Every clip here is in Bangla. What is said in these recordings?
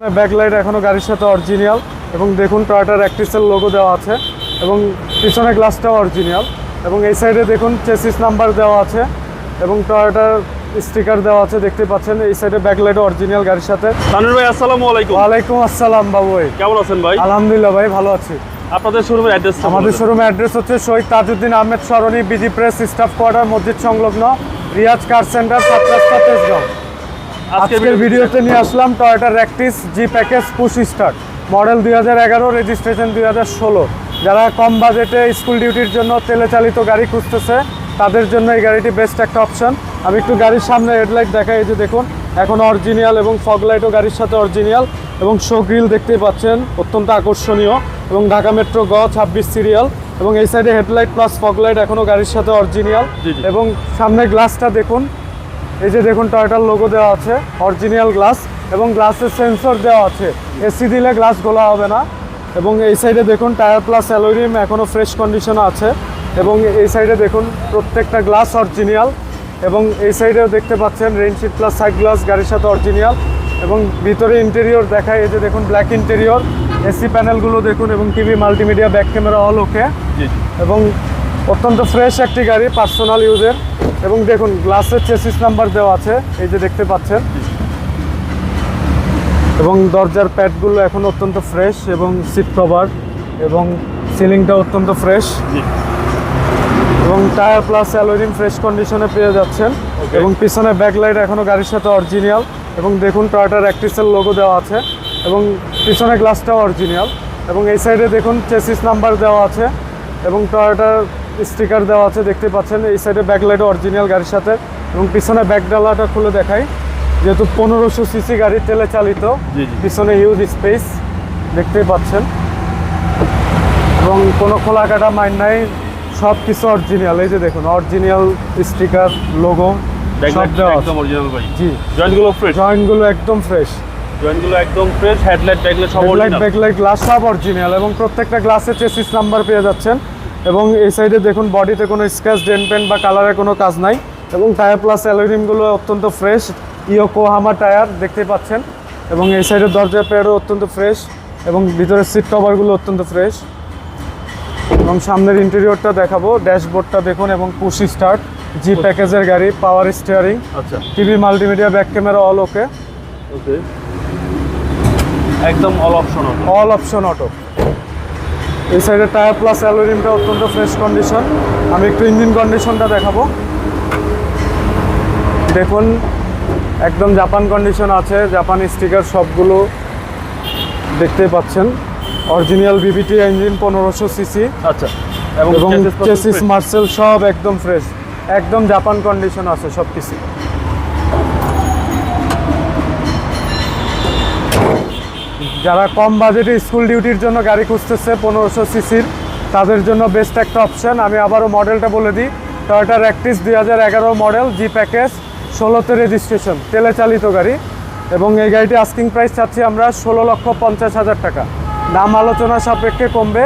ব্যাকলাইট এখনও গাড়ির সাথে অরিজিনাল এবং দেখুন টয়োটার অ্যাক্টিসের লোগো দেওয়া আছে এবং পিছনে গ্লাসটাও অরিজিনাল এবং এই সাইডে দেখুন চেসিস নাম্বার দেওয়া আছে এবং টয়টার স্টিকার দেওয়া আছে দেখতে পাচ্ছেন এই সাইডে ব্যাকলাইট অরিজিনাল গাড়ির সাথে। তানুর ভাই আসসালামু আলাইকুম। ওয়ালাইকুম আসসালাম বাবু ভাই। কেমন আছেন ভাই? আলহামদুলিল্লাহ ভাই ভালো আছি। আপনাদের শোরুমের অ্যাড্রেস আমাদের শোরুমের অ্যাড্রেস হচ্ছে Shahid Tajuddin Ahmed Sarani BG press staff quarter মসজিদ সংলগ্ন রিয়াজ কার সেন্টার সাত রাস্তা তেজগাঁও। আজকের ভিডিওতে নিয়ে আসলাম Toyota Ractis G package push start model দুই হাজার এগারো রেজিস্ট্রেশন দুই হাজার ষোলো যারা কম বাজেটে স্কুল ডিউটির জন্য তেলে চালিত গাড়ি খুঁজতেছে তাদের জন্য এই গাড়িটি বেস্ট একটা অপশন আমি একটু গাড়ির সামনে হেডলাইট দেখাই যে দেখুন এখন অরিজিনাল এবং ফগ লাইটও গাড়ির সাথে অরিজিনাল এবং শো গ্রিল দেখতেই পাচ্ছেন অত্যন্ত আকর্ষণীয় এবং ঢাকা মেট্রো গ ছাব্বিশ সিরিয়াল এবং এই সাইডে হেডলাইট প্লাস ফগ লাইট এখনও গাড়ির সাথে জি। এবং সামনে গ্লাসটা দেখুন এই যে দেখুন টয়টার লোগো দেওয়া আছে অরিজিনাল গ্লাস এবং গ্লাসের সেন্সর দেওয়া আছে। এসি দিলে গ্লাস গোলা হবে না। এবং এই সাইডে দেখুন টায়ার প্লাস অ্যালোরিম এখনও ফ্রেশ কন্ডিশনে আছে। এবং এই সাইডে দেখুন প্রত্যেকটা গ্লাস অরিজিনাল এবং এই সাইডেও দেখতে পাচ্ছেন রেইনশিট প্লাস সাইড গ্লাস গাড়ির সাথে অরিজিনাল এবং ভিতরে ইন্টেরিয়র দেখায় এই যে দেখুন ব্ল্যাক ইন্টেরিয়র এসি প্যানেলগুলো দেখুন এবং TV multimedia back camera all okay এবং অত্যন্ত ফ্রেশ একটি গাড়ি পার্সোনাল ইউজের এবং দেখুন গ্লাসের চেসিস নাম্বার দেওয়া আছে এই যে দেখতে পাচ্ছেন। এবং দরজার প্যাডগুলো এখন অত্যন্ত ফ্রেশ এবং সিট কভার এবং সিলিংটা অত্যন্ত ফ্রেশ এবং টায়ার প্লাস অ্যালোরিম ফ্রেশ কন্ডিশনে পেয়ে যাচ্ছেন। এবং পিছনে ব্যাকলাইট এখনও গাড়ির সাথে অরিজিনাল এবং দেখুন টয়টার অ্যাক্টিসের লোগো দেওয়া আছে। এবং পিছনে গ্লাসটাও অরিজিনাল এবং এই সাইডে দেখুন চেসিস নাম্বার দেওয়া আছে। এবং টয়োটার স্টিকার দেওয়া আছে দেখতে পাচ্ছেন এই সাইডে ব্যাকলাইটও অরিজিনাল গাড়ির সাথে এবং পিছনে ব্যাক ডালাটা খুলে দেখাই। যেহেতু পনেরোশো সিসি গাড়ি তেলে চালিত। পিছনে হিউজ স্পেস দেখতেই পাচ্ছেন। এবং কোনো খোলা কাটা মাইন নাই সব কিছু অরিজিনাল এই যে দেখুন অরিজিনাল স্টিকার লোগো সব ব্যাকলাইট দেওয়া আছে। একদম জি। জয়েন্টগুলো ফ্রেশ জয়েন্টগুলো একদম ফ্রেশ জয়েন্টগুলো একদম ফ্রেশ হেডলাইট ব্যাকলাইট সব অরিজিনাল ব্যাকলাইট গ্লাস সব অরিজিনাল এবং প্রত্যেকটা গ্লাসে চেসিস নাম্বার পেয়ে যাচ্ছেন। এবং এই সাইডে দেখুন বডিতে কোনো স্ক্র্যাচ ডেন পেন বা কালারের কোনো কাজ নাই এবং টায়ার প্লাস অ্যালুমিনিয়ামগুলো অত্যন্ত ফ্রেশ ইয়োকোহামা টায়ার দেখতে পাচ্ছেন এবং এই সাইডের দরজা পেয়ারও অত্যন্ত ফ্রেশ এবং ভিতরের সিট কভারগুলো অত্যন্ত ফ্রেশ এবং সামনের ইন্টেরিয়রটা দেখাবো ড্যাশবোর্ডটা দেখুন এবং পুশি স্টার্ট জি প্যাকেজের গাড়ি পাওয়ার স্টিয়ারিং আচ্ছা। TV multimedia back camera all okay okay একদম all option all option auto এই সাইডে টায়ার প্লাস অ্যালোরিমটা অত্যন্ত ফ্রেশ কন্ডিশন আমি একটু ইঞ্জিন কন্ডিশনটা দেখাবো। দেখুন একদম জাপান কন্ডিশন আছে। জাপানি স্টিকার সবগুলো দেখতে পাচ্ছেন। অরিজিনাল বিবিটি ইঞ্জিন পনেরোশো সিসি আচ্ছা এবং এবং চেসিস মার্সেল সব একদম ফ্রেশ একদম জাপান কন্ডিশন আছে সব কিছু যারা কম বাজেটে স্কুল ডিউটির জন্য গাড়ি খুঁজতেছে, পনেরোশো সিসির, তাদের জন্য বেস্ট একটা অপশন আমি আবারও মডেলটা বলে দিই। টয়োটা র্যাকটিস দুই হাজার এগারো মডেল জি প্যাকেজ ষোলোতে রেজিস্ট্রেশন তেলে চালিত গাড়ি। এবং এই গাড়িটি আস্কিং প্রাইস চাচ্ছি আমরা ষোলো লক্ষ পঞ্চাশ হাজার টাকা। দাম আলোচনা সাপেক্ষে কমবে।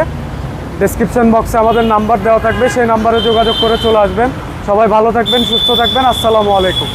ডেসক্রিপশন বক্সে আমাদের নাম্বার দেওয়া থাকবে। সেই নাম্বারে যোগাযোগ করে চলে আসবেন। সবাই ভালো থাকবেন, সুস্থ থাকবেন। আসসালামু আলাইকুম।